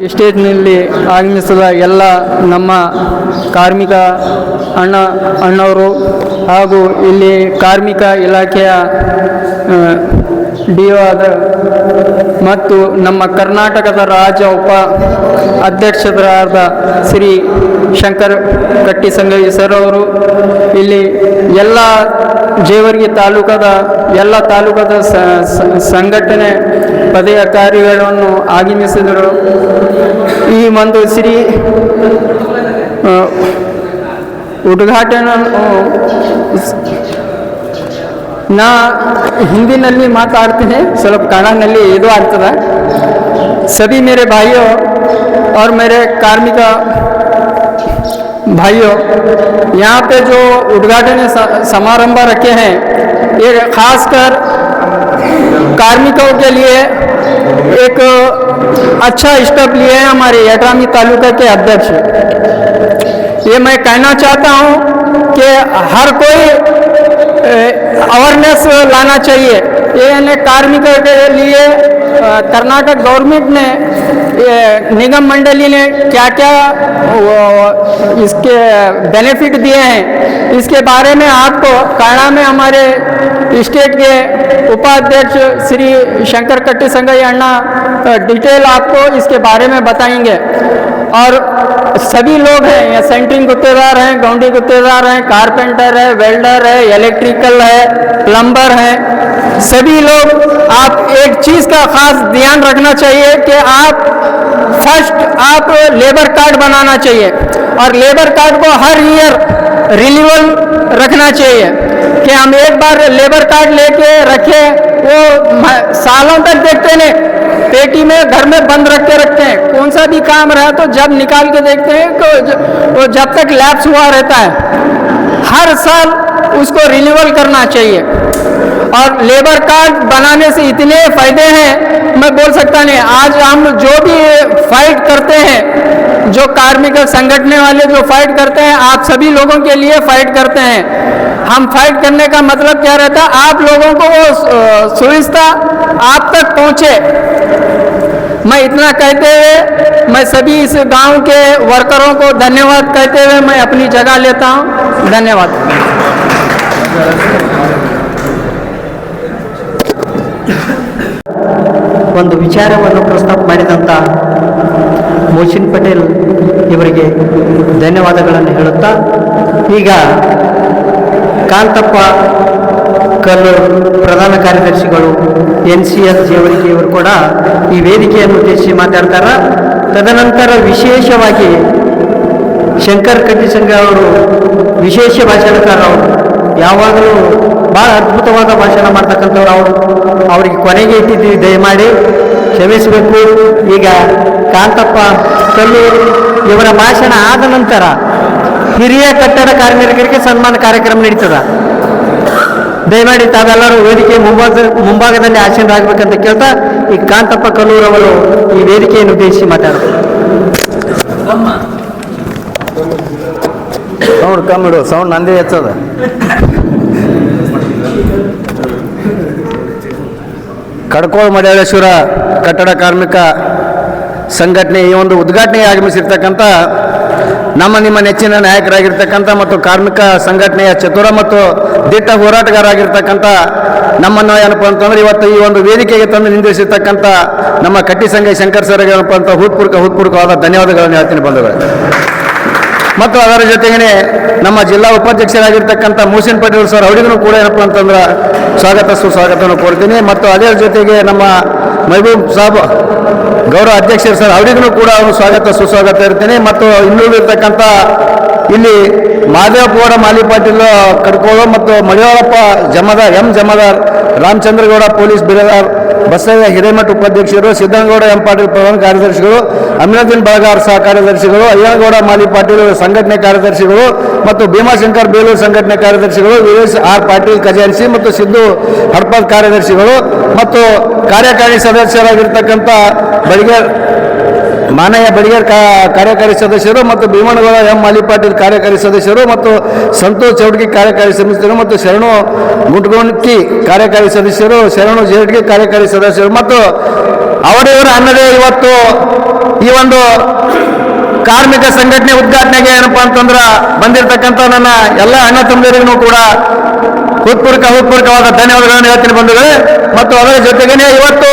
ಎಸ್ಟೇಟ್ನಲ್ಲಿ ಆಗಮಿಸಿದ ಎಲ್ಲ ನಮ್ಮ ಕಾರ್ಮಿಕ ಅಣ್ಣ, ಅಣ್ಣವರು ಹಾಗೂ ಇಲ್ಲಿ ಕಾರ್ಮಿಕ ಇಲಾಖೆಯ ಡಿ ಒ ಆದ ಮತ್ತು ನಮ್ಮ ಕರ್ನಾಟಕದ ರಾಜ್ಯ ಉಪ ಅಧ್ಯಕ್ಷರಾದ ಶ್ರೀ ಶಂಕರ್ ಕಟ್ಟಿ ಸಂಗಯ್ಯ ಸರ್ ಅವರು, ಇಲ್ಲಿ ಎಲ್ಲ ಜೇವರ್ಗಿ ತಾಲೂಕದ, ಎಲ್ಲ ತಾಲೂಕದ ಸ- ಸ- ಸಂಘಟನೆ ಪದಾಧಿಕಾರಿಗಳನ್ನು ಆಗಮಿಸಿದರು ಈ ಒಂದು ಶ್ರೀ ಆ, ಉದ್ಘಾಟನೆ ನಾ ಹಿಂದಿನಲ್ಲಿ ಮಾತಾಡ್ತೀನಿ ಸ್ವಲ್ಪ ಕನ್ನಡನಲ್ಲಿ ಇದು ಆಗ್ತದೆ सभी मेरे भाइयों और मेरे कार्मिक भाइयों यहाँ पे जो उद्घाटन स- समारंभ रखे हैं ये खासकर कार्मिकों के लिए एक अच्छा स्टेप लिए हैं हमारे यटामी तालुका के अध्यक्ष। ये मैं कहना चाहता हूँ कि हर कोई अवेयरनेस लाना चाहिए। ये कार्मिकों के लिए कर्नाटक गवर्नमेंट ने निगम मंडली ने क्या क्या इसके बेनिफिट दिए हैं। इसके बारे में आपको काड़ा में हमारे स्टेट के उपाध्यक्ष श्री शंकर कट्टी संगई अण्णा डिटेल आपको इसके बारे में बताएँगे। और सभी लोग हैं यहाँ सेंटरिंग गुत्तेदार हैं, गौंडी गुत्तेदार हैं, कारपेंटर है, वेल्डर है, इलेक्ट्रिकल है, प्लम्बर है, सभी लोग आप एक चीज़ का खास ध्यान रखना चाहिए कि आप फ़र्स्ट आप लेबर कार्ड बनाना चाहिए और लेबर कार्ड को हर ईयर रिन्यूअल रखना चाहिए कि हम एक बार लेबर कार्ड लेके रखे, वो सालों तक देखते नहीं पेटी में, घर में बंद रख के रखते हैं। कौन सा भी काम रहा तो जब निकाल के देखते हैं तो वो जब तक लैप्स हुआ रहता है, हर साल उसको रिन्यूअल करना चाहिए। और लेबर कार्ड बनाने से इतने फ़ायदे हैं, मैं बोल सकता नहीं। आज हम जो भी फाइट करते हैं, जो कार्मिक संगठने वाले जो फाइट करते हैं, आप सभी लोगों के लिए फाइट करते हैं। हम फाइट करने का मतलब क्या रहता है? आप लोगों को वो सुविधा आप तक पहुँचे। मैं इतना कहते हुए मैं सभी इस गांव के वर्करों को धन्यवाद कहते हुए मैं अपनी जगह लेता हूं धन्यवाद ಒಂದು ವಿಚಾರವನ್ನು ಪ್ರಸ್ತಾಪ ಮಾಡಿದಂಥ ಮೋಸಿನ್ ಪಟೇಲ್ ಇವರಿಗೆ ಧನ್ಯವಾದಗಳನ್ನು ಹೇಳುತ್ತಾ ಈಗ ಕಾಂತಪ್ಪ ಕಲ್ಲು ಪ್ರಧಾನ ಕಾರ್ಯದರ್ಶಿಗಳು, ಎನ್ ಸಿ ಎಸ್ ಜೇವರಿಗೆ ಕೂಡ ಈ ವೇದಿಕೆಯನ್ನು ಉದ್ದೇಶಿಸಿ ಮಾತಾಡ್ತಾರೆ. ತದನಂತರ ವಿಶೇಷವಾಗಿ ಶಂಕರ್ ಕಟ್ಟಿಸಂಗ ಅವರು ವಿಶೇಷ ಭಾಷಣಕಾರ ಅವರು. ಯಾವಾಗಲೂ ಭಾಳ ಅದ್ಭುತವಾದ ಭಾಷಣ ಮಾಡ್ತಕ್ಕಂಥವ್ರು ಅವರು. ಅವರಿಗೆ ಕೊನೆಗೆ ಇಟ್ಟಿದ್ದೀವಿ, ದಯಮಾಡಿ ಕ್ಷಮಿಸಬೇಕು. ಈಗ ಕಾಂತಪ್ಪ ಕಲ್ಲೂರು ಇವರ ಭಾಷಣ ಆದ ನಂತರ ಹಿರಿಯ ಕಟ್ಟಡ ಕಾರ್ಮಿಕರಿಗೆ ಸನ್ಮಾನ ಕಾರ್ಯಕ್ರಮ ನಡೀತದ. ದಯಮಾಡಿ ತಾವೆಲ್ಲರೂ ವೇದಿಕೆ ಮುಂಭಾಗ ಮುಂಭಾಗದಲ್ಲಿ ಆಸೀನರಾಗಬೇಕಂತ ಕೇಳ್ತಾ ಈ ಕಾಂತಪ್ಪ ಕಲ್ಲೂರ್ ಅವರು ಈ ವೇದಿಕೆಯನ್ನು ಉದ್ದೇಶಿಸಿ ಮಾತಾಡ್ತಾರೆ. ಸೌಂಡ್ ಕಮ್ಮಿ ಸೌಂಡ್ ನಂದೇ ಹೆಚ್ಚದ. ಕಡ್ಕೋಳ ಮಡ್ಯಾಳೇಶ್ವರ ಕಟ್ಟಡ ಕಾರ್ಮಿಕ ಸಂಘಟನೆ ಈ ಒಂದು ಉದ್ಘಾಟನೆಗೆ ಆಗಮಿಸಿರ್ತಕ್ಕಂಥ ನಮ್ಮ ನಿಮ್ಮ ನೆಚ್ಚಿನ ನಾಯಕರಾಗಿರ್ತಕ್ಕಂಥ ಮತ್ತು ಕಾರ್ಮಿಕ ಸಂಘಟನೆಯ ಚತುರ ಮತ್ತು ದಿಟ್ಟ ಹೋರಾಟಗಾರರಾಗಿರ್ತಕ್ಕಂಥ ನಮ್ಮನ್ನು ಏನಪ್ಪ ಅಂತಂದ್ರೆ ಇವತ್ತು ಈ ಒಂದು ವೇದಿಕೆಗೆ ತಂದು ನಿಂದಿಸಿರ್ತಕ್ಕಂಥ ನಮ್ಮ ಕಟ್ಟಿ ಸಂಘ ಶಂಕರ್ ಸರ್ ಏನಪ್ಪ ಅಂತ ಹೂತ್ಪೂರ್ಕ, ಹೂತ್ಪೂರ್ಕವಾದ ಧನ್ಯವಾದಗಳನ್ನು ಹೇಳ್ತೀನಿ ಬಂಧುಗಳೇ. ಮತ್ತು ಅದರ ಜೊತೆಗೇನೆ ನಮ್ಮ ಜಿಲ್ಲಾ ಉಪಾಧ್ಯಕ್ಷರಾಗಿರ್ತಕ್ಕಂಥ ಮೂಸಿನ್ ಪಟೇಲ್ ಸರ್ ಅವರಿಗೂ ಕೂಡ ಏನಪ್ಪ ಅಂತಂದ್ರೆ ಸ್ವಾಗತ, ಸುಸ್ವಾಗತವನ್ನು ಕೋರ್ತೀನಿ. ಮತ್ತು ಅದರ ಜೊತೆಗೆ ನಮ್ಮ ಮಹಬೂಬ್ ಸಾಬ್ ಗೌರವ ಅಧ್ಯಕ್ಷರು ಸರ್ ಅವರಿಗೂ ಕೂಡ ಅವರು ಸ್ವಾಗತ ಸುಸ್ವಾಗತ ಇರ್ತೇನೆ. ಮತ್ತು ಇನ್ನುಳಿರ್ತಕ್ಕಂಥ ಇಲ್ಲಿ ಮಾದೇವಪುರ ಮಾಲಿ ಪಾಟೀಲ್ ಕಡ್ಕೋಳು ಮತ್ತು ಮಳಿಯಾಳಪ್ಪ ಜಮದಾರ್, ಎಂ ಜಮದಾರ್, ರಾಮಚಂದ್ರಗೌಡ ಪೊಲೀಸ್ ಬಿರದಾರ್ ಬಸಯ್ಯ ಹಿರೇಮಠ ಉಪಾಧ್ಯಕ್ಷರು ಸಿದ್ದನಗೌಡ ಎಂ ಪಾಟೀಲ್ ಪ್ರಧಾನ ಕಾರ್ಯದರ್ಶಿಗಳು ಅಮಿನದ್ದೀನ್ ಬಳಗಾರ್ ಸಹ ಕಾರ್ಯದರ್ಶಿಗಳು, ಅಯ್ಯನಗೌಡ ಮಾಲಿ ಪಾಟೀಲ್ ಸಂಘಟನೆ ಕಾರ್ಯದರ್ಶಿಗಳು ಮತ್ತು ಭೀಮಾಶಂಕರ್ ಬೇಲೂರು ಸಂಘಟನೆ ಕಾರ್ಯದರ್ಶಿಗಳು ವೀರೇಶ್ ಆರ್ ಪಾಟೀಲ್ ಖಜಾನ್ಸಿ ಮತ್ತು ಸಿದ್ದು ಹಡ್ಪದ್ ಕಾರ್ಯದರ್ಶಿಗಳು ಮತ್ತು ಕಾರ್ಯಕಾರಿ ಸದಸ್ಯರಾಗಿರ್ತಕ್ಕಂಥ ಬಡಿಗೇರ್ ಮಾನಯ್ಯ ಬಡಿಗೇರ್ ಕಾರ್ಯಕಾರಿ ಸದಸ್ಯರು ಮತ್ತು ಭೀಮನಗೌಡ ಎಂ ಮಾಲಿ ಪಾಟೀಲ್ ಕಾರ್ಯಕಾರಿ ಸದಸ್ಯರು ಮತ್ತು ಸಂತೋಷ್ ಚೌಡ್ಗಿ ಕಾರ್ಯಕಾರಿ ಸದಸ್ಯರು ಮತ್ತು ಶರಣು ಮುಟ್ಗೋಣಿ ಕಾರ್ಯಕಾರಿ ಸದಸ್ಯರು, ಶರಣು ಜೇಡ್ಗಿ ಕಾರ್ಯಕಾರಿ ಸದಸ್ಯರು ಮತ್ತು ಅವರಿವರು ಅನ್ನದೇ ಇವತ್ತು ಈ ಒಂದು ಕಾರ್ಮಿಕ ಸಂಘಟನೆ ಉದ್ಘಾಟನೆಗೆ ಏನಪ್ಪಾ ಅಂತಂದ್ರೆ ಬಂದಿರತಕ್ಕಂಥ ನನ್ನ ಎಲ್ಲ ಅಣ್ಣ ತಮ್ಮದರಿಗೂ ಕೂಡ ಹೃತ್ಪೂರ್ವಕ ಉತ್ಪೂರ್ಕವಾದ ಧನ್ಯವಾದಗಳನ್ನು ಹೇಳ್ತೀನಿ ಬಂಧುಗಳೇ. ಮತ್ತು ಅದರ ಜೊತೆಗೇನೆ ಇವತ್ತು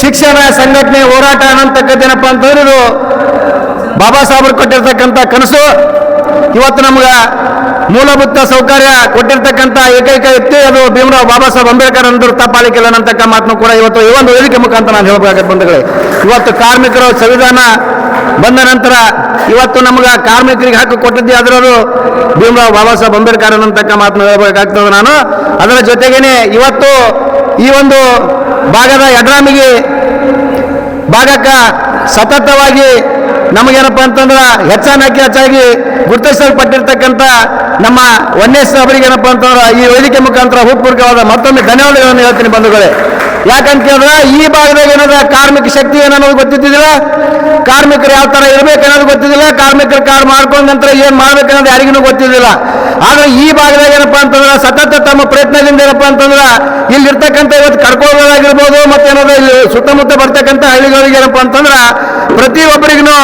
ಶಿಕ್ಷಣ ಸಂಘಟನೆ ಹೋರಾಟ ಅನ್ನತಕ್ಕದ್ದೇನಪ್ಪ ಅಂತಂದ್ರೆ ಇದು ಬಾಬಾ ಸಾಹೇಬರು ಕೊಟ್ಟಿರ್ತಕ್ಕಂಥ ಕನಸು, ಇವತ್ತು ನಮ್ಗೆ ಮೂಲಭೂತ ಸೌಕರ್ಯ ಕೊಟ್ಟಿರ್ತಕ್ಕಂಥ ಏಕೈಕ ವ್ಯಕ್ತಿ ಅದು ಭೀಮರಾವ್ ಬಾಬಾ ಸಾಹೇಬ್ ಅಂಬೇಡ್ಕರ್ ಅಂದ್ರು ತಪ್ಪಾಲಿಕ್ಕಿಲ್ಲ ಅನ್ನತಕ್ಕ ಮಾತನ್ನು ಕೂಡ ಇವತ್ತು ಈ ಒಂದು ವೇದಿಕೆ ಮುಖಾಂತರ ನಾನು ಹೇಳಬೇಕಾಗತ್ತೆ ಬಂಧುಗಳೇ. ಇವತ್ತು ಕಾರ್ಮಿಕರು ಸಂವಿಧಾನ ಬಂದ ನಂತರ ಇವತ್ತು ನಮ್ಗೆ ಕಾರ್ಮಿಕರಿಗೆ ಹಕ್ಕು ಕೊಟ್ಟಿದ್ದೆ ಅದರದು ಭೀಮರಾವ್ ಬಾಬಾ ಸಾಹೇಬ್ ಅಂಬೇಡ್ಕರ್ ಅನ್ನತಕ್ಕ ಮಾತನ್ನ ಹೇಳಬೇಕಾಗ್ತದೆ ನಾನು. ಅದರ ಜೊತೆಗೇನೆ ಇವತ್ತು ಈ ಒಂದು ಭಾಗದ ಯಡ್ರಾಮಿಗೆ ಭಾಗಕ್ಕ ಸತತವಾಗಿ ನಮಗೇನಪ್ಪ ಅಂತಂದ್ರೆ ಹೆಚ್ಚಾನಕ್ಕೆ ಹೆಚ್ಚಾಗಿ ಗುರುತಿಸಲ್ಪಟ್ಟಿರ್ತಕ್ಕಂಥ ನಮ್ಮ ವನ್ಯಸ್ ಅವರಿಗೆ ಏನಪ್ಪ ಅಂತಂದ್ರೆ ಈ ವೇದಿಕೆ ಮುಖಾಂತರ ಹೂಪೂರ್ವಕವಾದ ಮತ್ತೊಮ್ಮೆ ಧನ್ಯವಾದಗಳನ್ನು ಹೇಳ್ತೀನಿ ಬಂಧುಗಳೇ. ಯಾಕಂತ ಕೇಳಿದ್ರೆ ಈ ಭಾಗದಾಗ ಏನದ ಕಾರ್ಮಿಕ ಶಕ್ತಿ ಏನನ್ನೋದು ಗೊತ್ತಿದ್ದಿಲ್ಲ ಕಾರ್ಮಿಕರು ಯಾವ ಥರ ಇರಬೇಕನ್ನೋದು ಗೊತ್ತಿದ್ದಿಲ್ಲ, ಕಾರ್ಮಿಕರು ಕಾರ್ ಮಾಡ್ಕೊಂಡ ನಂತರ ಏನು ಮಾಡ್ಬೇಕನ್ನೋದು ಯಾರಿಗೂ ಗೊತ್ತಿದ್ದಿಲ್ಲ. ಆದರೆ ಈ ಭಾಗದಾಗ ಏನಪ್ಪಾ ಅಂತಂದ್ರೆ ಸತತ ತಮ್ಮ ಪ್ರಯತ್ನದಿಂದ ಏನಪ್ಪ ಅಂತಂದ್ರೆ ಇಲ್ಲಿರ್ತಕ್ಕಂಥ ಇವತ್ತು ಕಡ್ಕೊಳ್ಳೋದಾಗಿರ್ಬೋದು ಮತ್ತೇನದ ಇಲ್ಲಿ ಸುತ್ತಮುತ್ತ ಬರ್ತಕ್ಕಂಥ ಹಳ್ಳಿಗಳಿಗೆ ಏನಪ್ಪ ಅಂತಂದ್ರೆ ಪ್ರತಿಯೊಬ್ಬರಿಗೂ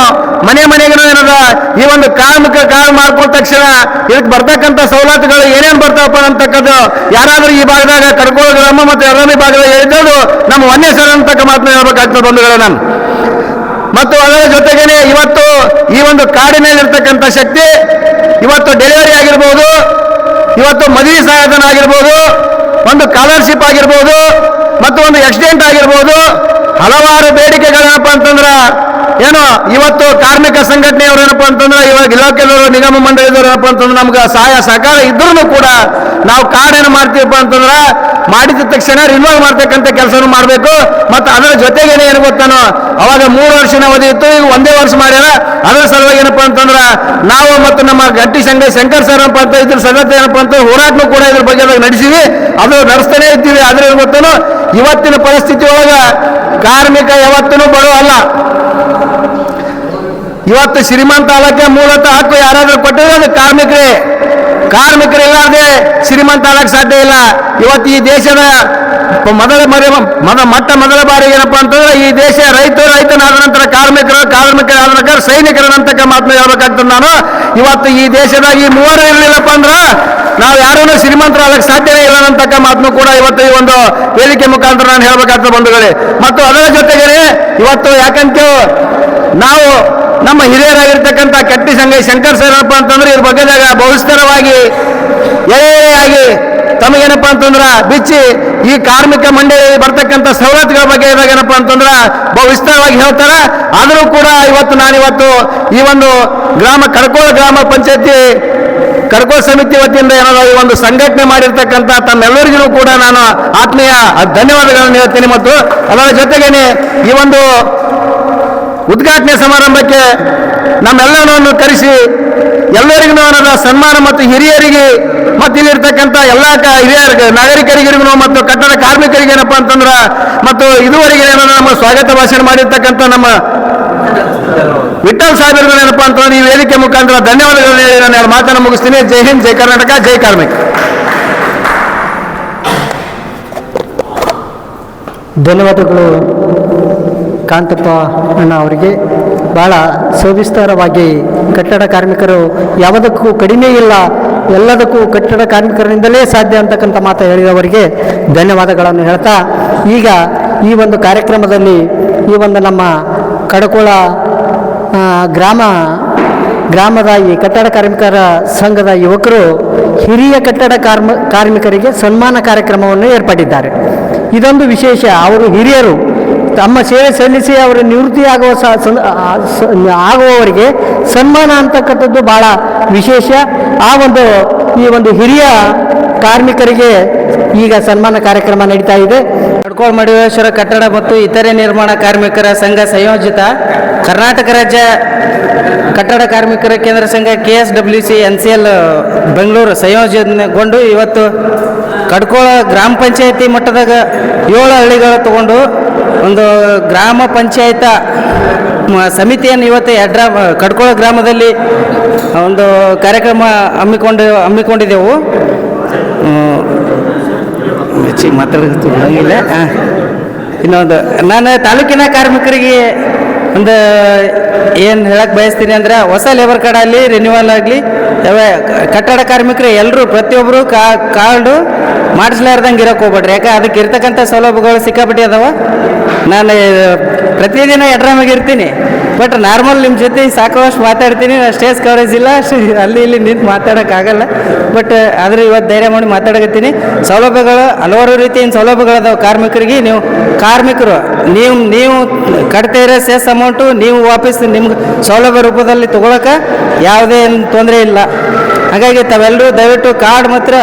ಮನೆ ಮನೆಗೂ ಏನದ ಈ ಒಂದು ಕಾರ್ಮಿಕ ಕಾರ್ ಮಾಡ್ಕೊಂಡ ತಕ್ಷಣ ಇದಕ್ಕೆ ಬರ್ತಕ್ಕಂಥ ಸವಲತ್ತುಗಳು ಏನೇನು ಬರ್ತಾವಪ್ಪ ಅಂತಕ್ಕದ್ದು ಯಾರಾದರೂ ಈ ಭಾಗದಾಗ ಕಡ್ಕೋಳ ಗ್ರಾಮ ಮತ್ತು ಎರಡನೇ ಭಾಗದಾಗ ಹೇಳಿದ್ದು ನಮ್ಮ ವನ್ಯ ಸರ್ ಅಂತಕ್ಕ ಮಾತನ್ನ ಹೇಳ್ಬೇಕಾಗ್ತದೆ ಬಂಧುಗಳೇ ನಾನು. ಮತ್ತು ಅದರ ಜೊತೆಗೇನೆ ಇವತ್ತು ಈ ಒಂದು ಕಾಡಿನಲ್ಲಿರ್ತಕ್ಕಂಥ ಶಕ್ತಿ ಇವತ್ತು ಡೆಲಿವರಿ ಆಗಿರ್ಬೋದು, ಇವತ್ತು ಮದುವೆ ಸಹಾಯಧನ ಆಗಿರ್ಬೋದು, ಒಂದು ಕಾಲರ್ಶಿಪ್ ಆಗಿರ್ಬೋದು, ಮತ್ತು ಒಂದು ಆಕ್ಸಿಡೆಂಟ್ ಆಗಿರ್ಬೋದು ಹಲವಾರು ಬೇಡಿಕೆಗಳೇನಪ್ಪ ಅಂತಂದ್ರೆ, ಏನು ಇವತ್ತು ಕಾರ್ಮಿಕ ಸಂಘಟನೆಯವರು ಏನಪ್ಪ ಅಂತಂದ್ರೆ, ಇವಾಗ ಇಲಾಖೆದವರು, ನಿಗಮ ಮಂಡಳಿದವರು ಏನಪ್ಪ ಅಂತಂದ್ರೆ, ನಮ್ಗೆ ಸಹಾಯ ಸಹಕಾರ ಇದ್ರೂ ಕೂಡ ನಾವು ಕಾರ್ಡ್ ಏನು ಮಾಡ್ತೀವಪ್ಪ ಅಂತಂದ್ರೆ, ಮಾಡಿದ ತಕ್ಷಣ ರಿನ್ಯೂವಲ್ ಮಾಡ್ತಕ್ಕಂಥ ಕೆಲಸನೂ ಮಾಡಬೇಕು. ಮತ್ತು ಅದರ ಜೊತೆಗೇನೆ ಏನು ಗೊತ್ತಾನೋ, ಅವಾಗ ಮೂರು ವರ್ಷನ ಅವಧಿ ಇತ್ತು, ಈಗ ಒಂದೇ ವರ್ಷ ಮಾಡ್ಯಾರ. ಅದರ ಸಲುವಾಗಿ ಏನಪ್ಪ ಅಂತಂದ್ರೆ, ನಾವು ಮತ್ತು ನಮ್ಮ ಗಟ್ಟಿ ಸಂಘ ಶಂಕರ್ ಸರ್ ಏನಪ್ಪ ಅಂತ, ಇದ್ರ ಸಂಗತಿ ಏನಪ್ಪ ಅಂತ, ಹೋರಾಟನೂ ಕೂಡ ಇದ್ರ ಬಗ್ಗೆ ನಡೆಸಿವಿ. ಅದು ನಡೆಸ್ತಾನೆ ಇದ್ದೀವಿ. ಆದರೆ ಏನು ಗೊತ್ತೇನೋ ಇವತ್ತಿನ ಪರಿಸ್ಥಿತಿ ಒಳಗ ಕಾರ್ಮಿಕ ಯಾವತ್ತೂ ಬರೋ ಅಲ್ಲ. ಇವತ್ತು ಶ್ರೀಮಂತ ಆಗಕ್ಕೆ ಮೂಲತಃ ಹಕ್ಕು ಯಾರಾದರೂ ಕೊಟ್ಟಿದ್ರೆ ಅದು ಕಾರ್ಮಿಕರೇ. ಅದೇ ಶ್ರೀಮಂತ ಆಗಕ್ಕೆ ಸಾಧ್ಯ ಇಲ್ಲ. ಇವತ್ತು ಈ ದೇಶದ ಮೊದಲ ಮರಿ ಮೊದ, ಮೊಟ್ಟ ಮೊದಲ ಬಾರಿಗೆ ಏನಪ್ಪಾ ಅಂತಂದ್ರೆ ಈ ದೇಶ ರೈತರು ರೈತನಾದ ನಂತರ ಕಾರ್ಮಿಕರು, ಕಾರ್ಮಿಕರಾದ ನಂತರ ಸೈನಿಕರ ನಂತರ ಮಾತನ್ನ ಹೇಳ್ಬೇಕಾಗ್ತದೆ ನಾನು. ಇವತ್ತು ಈ ದೇಶದಾಗ ಈ ಮೂವರು ಇರಲಿಲ್ಲಪ್ಪ ಅಂದ್ರ ನಾವು ಯಾರೂ ಶ್ರೀಮಂತರಾಗಕ್ಕೆ ಸಾಧ್ಯವೇ ಇಲ್ಲ ಅಂತಕ್ಕ ಮಾತನ್ನು ಕೂಡ ಇವತ್ತು ಈ ಒಂದು ವೇದಿಕೆ ಮುಖಾಂತರ ನಾನು ಹೇಳಬೇಕಾದ ಬಂಧುಗಳೇ. ಮತ್ತು ಅದರ ಜೊತೆಗೆ ಇವತ್ತು ಯಾಕಂತ ನಾವು ನಮ್ಮ ಹಿರಿಯರಾಗಿರ್ತಕ್ಕಂಥ ಕಟ್ಟಿ ಸಂಘ ಶಂಕರ್ ಸೈರಪ್ಪ ಅಂತಂದ್ರೆ ಇದ್ರ ಬಗ್ಗೆದಾಗ ಬಹುಸ್ತರವಾಗಿ ಎಳೆಯಾಗಿ ತಮಗೇನಪ್ಪ ಅಂತಂದ್ರ ಬಿಚ್ಚಿ ಈ ಕಾರ್ಮಿಕ ಮಂಡಳಿ ಬರ್ತಕ್ಕಂಥ ಸವಲತ್ತುಗಳ ಬಗ್ಗೆ ಏನಪ್ಪ ಅಂತಂದ್ರ ಬಹು ವಿಸ್ತಾರವಾಗಿ ಹೇಳ್ತಾರ. ಆದರೂ ಕೂಡ ಇವತ್ತು ನಾನಿವತ್ತು ಈ ಒಂದು ಗ್ರಾಮ ಕಡ್ಕೋಳ ಗ್ರಾಮ ಪಂಚಾಯತಿ ಕಡ್ಕೋಳ ಸಮಿತಿ ವತಿಯಿಂದ ಏನಾದರೂ ಈ ಒಂದು ಸಂಘಟನೆ ಮಾಡಿರ್ತಕ್ಕಂಥ ತಮ್ಮೆಲ್ಲರಿಗೂ ಕೂಡ ನಾನು ಆತ್ಮೀಯ ಧನ್ಯವಾದಗಳನ್ನು ಹೇಳ್ತೀನಿ ಮತ್ತು ಅದರ ಜೊತೆಗೇನೆ ಈ ಒಂದು ಉದ್ಘಾಟನೆ ಸಮಾರಂಭಕ್ಕೆ ನಮ್ಮೆಲ್ಲರನ್ನು ಕರೆಸಿ ಎಲ್ಲರಿಗೂ ಅನ್ನೋದ ಸನ್ಮಾನ ಮತ್ತು ಹಿರಿಯರಿಗೆ ಮತ್ತು ಇಲ್ಲಿರ್ತಕ್ಕಂಥ ಎಲ್ಲ ಕ ಹಿರಿಯರಿಗೆ ನಾಗರಿಕರಿಗೂ ಮತ್ತು ಕಟ್ಟಡ ಕಾರ್ಮಿಕರಿಗೆ ಏನಪ್ಪ ಅಂತಂದ್ರೆ ಮತ್ತು ಇದುವರೆಗೆ ನಮ್ಮ ಸ್ವಾಗತ ಭಾಷಣ ಮಾಡಿರ್ತಕ್ಕಂಥ ನಮ್ಮ ವಿಠಲ್ ಸಾಹೇಬರ್ಗಳು ಏನಪ್ಪಾ ಅಂತಂದ್ರೆ ಈ ವೇದಿಕೆ ಮುಖಾಂತರ ಧನ್ಯವಾದಗಳನ್ನು ಹೇಳಿ ನಾನು ಎರಡು ಮಾತನ್ನು ಮುಗಿಸ್ತೀನಿ. ಜೈ ಹಿಂದ್, ಜೈ ಕರ್ನಾಟಕ, ಜೈ ಕಾರ್ಮಿಕ. ಧನ್ಯವಾದಗಳು ಕಾಂತಪ್ಪ ಅಣ್ಣ ಅವರಿಗೆ. ಭಾಳ ಸವಿಸ್ತಾರವಾಗಿ ಕಟ್ಟಡ ಕಾರ್ಮಿಕರು ಯಾವುದಕ್ಕೂ ಕಡಿಮೆ ಇಲ್ಲ, ಎಲ್ಲದಕ್ಕೂ ಕಟ್ಟಡ ಕಾರ್ಮಿಕರಿಂದಲೇ ಸಾಧ್ಯ ಅಂತಕ್ಕಂಥ ಮಾತು ಹೇಳಿದವರಿಗೆ ಧನ್ಯವಾದಗಳನ್ನು ಹೇಳ್ತಾ, ಈಗ ಈ ಒಂದು ಕಾರ್ಯಕ್ರಮದಲ್ಲಿ ಈ ಒಂದು ನಮ್ಮ ಕಡಕೋಳ ಗ್ರಾಮ, ಗ್ರಾಮದ ಈ ಕಟ್ಟಡ ಕಾರ್ಮಿಕರ ಸಂಘದ ಯುವಕರು ಹಿರಿಯ ಕಟ್ಟಡ ಕಾರ್ಮ, ಕಾರ್ಮಿಕರಿಗೆ ಸನ್ಮಾನ ಕಾರ್ಯಕ್ರಮವನ್ನು ಏರ್ಪಡಿದ್ದಾರೆ ಇದೊಂದು ವಿಶೇಷ, ಅವರು ಹಿರಿಯರು ತಮ್ಮ ಸೇವೆ ಸಲ್ಲಿಸಿ ಅವರು ನಿವೃತ್ತಿಯಾಗುವ ಆಗುವವರಿಗೆ ಸನ್ಮಾನ ಅಂತಕ್ಕಂಥದ್ದು ಭಾಳ ವಿಶೇಷ. ಆ ಒಂದು, ಈ ಒಂದು ಹಿರಿಯ ಕಾರ್ಮಿಕರಿಗೆ ಈಗ ಸನ್ಮಾನ ಕಾರ್ಯಕ್ರಮ ನಡೀತಾ ಇದೆ. ಕಡ್ಕೋಳ ಮಡಿವೇಶ್ವರ ಕಟ್ಟಡ ಮತ್ತು ಇತರೆ ನಿರ್ಮಾಣ ಕಾರ್ಮಿಕರ ಸಂಘ ಸಂಯೋಜಿತ ಕರ್ನಾಟಕ ರಾಜ್ಯ ಕಟ್ಟಡ ಕಾರ್ಮಿಕರ ಕೇಂದ್ರ ಸಂಘ K S W C N C L Bengaluru ಸಂಯೋಜನೆಗೊಂಡು ಇವತ್ತು ಕಡ್ಕೋಳ ಗ್ರಾಮ ಪಂಚಾಯತಿ ಮಟ್ಟದಾಗ ಏಳು ಹಳ್ಳಿಗಳು ತಗೊಂಡು ಒಂದು ಗ್ರಾಮ ಪಂಚಾಯತ ಸಮಿತಿಯನ್ನು ಇವತ್ತು ಎಡ್ರ ಕಡ್ಕೋಳ ಗ್ರಾಮದಲ್ಲಿ ಒಂದು ಕಾರ್ಯಕ್ರಮ ಹಮ್ಮಿಕೊಂಡು ಹಮ್ಮಿಕೊಂಡಿದ್ದೆವು. ಹೆಚ್ಚಿಗೆ ಮಾತಾಡೋದು ಹಂಗಿಲ್ಲ ಇನ್ನೊಂದು, ನಾನು ತಾಲೂಕಿನ ಕಾರ್ಮಿಕರಿಗೆ ಒಂದು ಏನು ಹೇಳಕ್ಕೆ ಬಯಸ್ತೀನಿ ಅಂದ್ರೆ ಹೊಸ ಲೇಬರ್ ಕಾರ್ಡ್ ಆಗಲಿ ರಿನ್ಯೂವಲ್ ಆಗಲಿ ಕಟ್ಟಡ ಕಾರ್ಮಿಕರು ಎಲ್ಲರೂ ಪ್ರತಿಯೊಬ್ಬರು ಕಾ ಕಾರ್ಡು ಮಾಡಿಸ್ಲಾರ್ದಂಗೆ ಇರೋಕೆ ಹೋಗ್ಬೇಡ್ರಿ. ಯಾಕೆ, ಅದಕ್ಕೆ ಇರ್ತಕ್ಕಂಥ ಸೌಲಭ್ಯಗಳು ಸಿಕ್ಕಾಪಟ್ಟೆ ಅದಾವ. ನಾನು ಪ್ರತಿದಿನ ಎಡ್ರಾಮಾಗಿ ಇರ್ತೀನಿ. ಬಟ್ ನಾರ್ಮಲ್ ನಿಮ್ಮ ಜೊತೆ ಸಾಕಷ್ಟು ಮಾತಾಡ್ತೀನಿ ನಾನು ಸ್ಟೇಜ್ ಕವರೇಜ್ ಇಲ್ಲ ಅಲ್ಲಿ ಇಲ್ಲಿ ನಿಂತು ಮಾತಾಡೋಕ್ಕಾಗಲ್ಲ ಬಟ್ ಆದರೆ ಇವತ್ತು ಧೈರ್ಯ ಮಾಡಿ ಮಾತಾಡಕತ್ತೀನಿ. ಸೌಲಭ್ಯಗಳು, ಹಲವಾರು ರೀತಿಯ ಸೌಲಭ್ಯಗಳದಾವ ಕಾರ್ಮಿಕರಿಗೆ. ನೀವು ಕಾರ್ಮಿಕರು, ನೀವು ನೀವು ಕಟ್ತಾ ಇರೋ ಸೆಸ್ ಅಮೌಂಟು ನೀವು ವಾಪಸ್ ನಿಮ್ಗೆ ಸೌಲಭ್ಯ ರೂಪದಲ್ಲಿ ತೊಗೊಳಕ್ಕೆ ಯಾವುದೇ ತೊಂದರೆ ಇಲ್ಲ. ಹಾಗಾಗಿ ತಾವೆಲ್ಲರೂ ದಯವಿಟ್ಟು ಕಾರ್ಡ್ ಮಾತ್ರ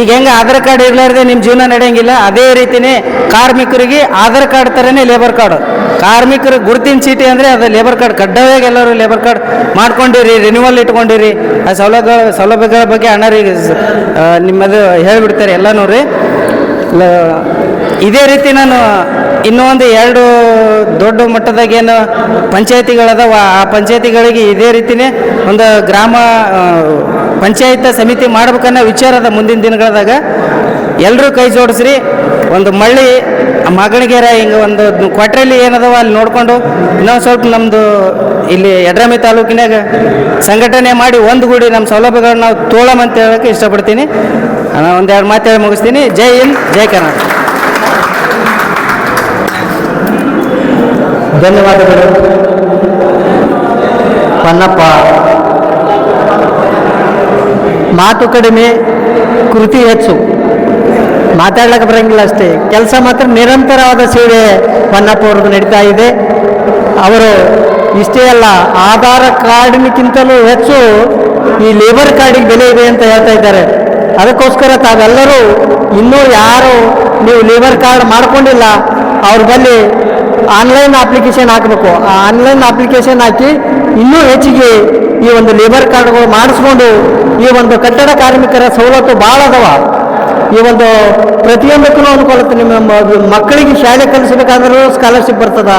ಈಗ ಹೆಂಗೆ ಆಧಾರ್ ಕಾರ್ಡ್ ಇರ್ಲಾರ್ದೆ ನಿಮ್ಮ ಜೀವನ ನಡೆಯಂಗಿಲ್ಲ, ಅದೇ ರೀತಿನೇ ಕಾರ್ಮಿಕರಿಗೆ ಆಧಾರ್ ಕಾರ್ಡ್ ಥರನೇ ಲೇಬರ್ ಕಾರ್ಡ್ ಕಾರ್ಮಿಕರ ಗುರುತಿನ ಚೀಟಿ ಅಂದರೆ ಅದು ಲೇಬರ್ ಕಾರ್ಡ್ ಕಡ್ಡಾಯವಾಗಿ ಎಲ್ಲರೂ ಲೇಬರ್ ಕಾರ್ಡ್ ಮಾಡ್ಕೊಂಡಿರಿ ರಿನ್ಯೂವಲ್ ಇಟ್ಕೊಂಡಿರಿ. ಆ ಸೌಲಭ್ಯ, ಸೌಲಭ್ಯಗಳ ಬಗ್ಗೆ ಅಣ್ಣರಿಗೆ ನಿಮ್ಮದು ಹೇಳ್ಬಿಡ್ತಾರೆ ಎಲ್ಲನೂ ರೀ. ಇದೇ ರೀತಿ ನಾನು ಇನ್ನೊಂದು ಎರಡು ದೊಡ್ಡ ಮಟ್ಟದಾಗ ಏನು ಪಂಚಾಯತಿಗಳದಾವ, ಆ ಪಂಚಾಯತಿಗಳಿಗೆ ಇದೇ ರೀತಿನೇ ಒಂದು ಗ್ರಾಮ ಪಂಚಾಯತ್ ಸಮಿತಿ ಮಾಡ್ಬೇಕನ್ನೋ ವಿಚಾರದ ಮುಂದಿನ ದಿನಗಳದಾಗ ಎಲ್ಲರೂ ಕೈ ಜೋಡಿಸ್ರಿ. ಒಂದು ಮಳ್ಳಿ ಮಗಣಿಗೆರ ಹಿಂಗೆ ಒಂದು ಕ್ವಾಟ್ರಲ್ಲಿ ಏನದವ ಅಲ್ಲಿ ನೋಡಿಕೊಂಡು ಇನ್ನೊಂದು ಸ್ವಲ್ಪ ನಮ್ಮದು ಇಲ್ಲಿ ಯಡ್ರಾಮಿ ತಾಲೂಕಿನಾಗ ಸಂಘಟನೆ ಮಾಡಿ ಒಂದು ಗೂಡಿ ನಮ್ಮ ಸೌಲಭ್ಯಗಳನ್ನ ನಾವು ತೋಳಮ್ ಅಂತ ಹೇಳೋಕ್ಕೆ ಇಷ್ಟಪಡ್ತೀನಿ. ನಾನು ಒಂದೆರಡು ಮಾತು ಹೇಳಿ ಮುಗಿಸ್ತೀನಿ. ಜೈ ಹಿಂದ್, ಜೈ ಕರ್ನಾಟಕ. ಧನ್ಯವಾದಗಳು. ಪನ್ನಪ್ಪ. ಮಾತು ಕಡಿಮೆ, ಕೃತಿ ಹೆಚ್ಚು. ಮಾತಾಡ್ಲಿಕ್ಕೆ ಬರಂಗಿಲ್ಲ ಅಷ್ಟೇ. ಕೆಲಸ ಮಾತ್ರ ನಿರಂತರವಾದ ಸೇವೆ ಹೊನ್ನಪ್ಪ ಅವ್ರದ್ದು ನಡೀತಾ ಇದೆ. ಅವರು ಇಷ್ಟೇ ಅಲ್ಲ, ಆಧಾರ ಕಾರ್ಡ್ಗಿಂತಲೂ ಹೆಚ್ಚು ಈ ಲೇಬರ್ ಕಾರ್ಡಿಗೆ ಬೆಲೆ ಇದೆ ಅಂತ ಹೇಳ್ತಾ ಇದ್ದಾರೆ. ಅದಕ್ಕೋಸ್ಕರ ತಾವೆಲ್ಲರೂ ಇನ್ನೂ ಯಾರು ನೀವು ಲೇಬರ್ ಕಾರ್ಡ್ ಮಾಡ್ಕೊಂಡಿಲ್ಲ, ಅವ್ರ ಬಲ್ಲಿ ಆನ್ಲೈನ್ ಅಪ್ಲಿಕೇಶನ್ ಹಾಕಬೇಕು. ಆ ಆನ್ಲೈನ್ ಅಪ್ಲಿಕೇಶನ್ ಹಾಕಿ ಇನ್ನೂ ಹೆಚ್ಚಿಗೆ ಈ ಒಂದು ಲೇಬರ್ ಕಾರ್ಡ್ಗಳು ಮಾಡಿಸ್ಕೊಂಡು ಈ ಒಂದು ಕಟ್ಟಡ ಕಾರ್ಮಿಕರ ಸವಲತ್ತು ಭಾಳ ಅದಾವ. ಈ ಒಂದು ಪ್ರತಿಯೊಂದಕ್ಕೂ ಅನುಕೂಲತೆ ನಿಮ್ಮ ಮಕ್ಕಳಿಗೆ ಶಾಲೆ ಕಲಿಸ್ಬೇಕಾದ್ರೂ ಸ್ಕಾಲರ್ಶಿಪ್ ಬರ್ತದ.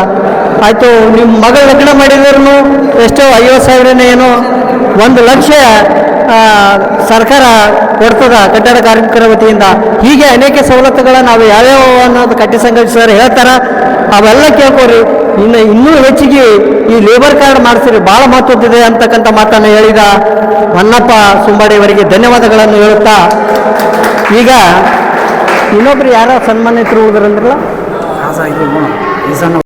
ಆಯಿತು, ನಿಮ್ಮ ಮಗಳ ಲಗ್ನ ಮಾಡಿದ್ರೂ ಎಷ್ಟೋ ಐವತ್ತು ಸಾವಿರನೇ ಏನೋ ಒಂದು ಲಕ್ಷ ಸರ್ಕಾರ ಕೊಡ್ತದ ಕಟ್ಟಡ ಕಾರ್ಮಿಕರ ವತಿಯಿಂದ. ಹೀಗೆ ಅನೇಕ ಸವಲತ್ತುಗಳ ನಾವು ಯಾವ್ಯಾವ ಅನ್ನೋದು ಕಟ್ಟಿ ಸಂಘಟಿಸಿದ್ರೆ ಹೇಳ್ತಾರ, ಅವೆಲ್ಲ ಕೇಳ್ಕೊರಿ ಇನ್ನು ಇನ್ನೂ ಹೆಚ್ಚಿಗೆ ಈ ಲೇಬರ್ ಕಾರ್ಡ್ ಮಾಡಿಸಿದ್ರೆ ಬಹಳ ಮಹತ್ವದಿದೆ ಅಂತಕ್ಕಂಥ ಮಾತನ್ನು ಹೇಳಿದ ಹೊನ್ನಪ್ಪ ಸುಂಬಾಡಿಯವರಿಗೆ ಧನ್ಯವಾದಗಳನ್ನು ಹೇಳುತ್ತಾ, ಈಗ ಇನ್ನೊಬ್ರು ಯಾರ ಸನ್ಮಾನಿತರು ಹೋದ್ರಂದ್ರಲ್ಲ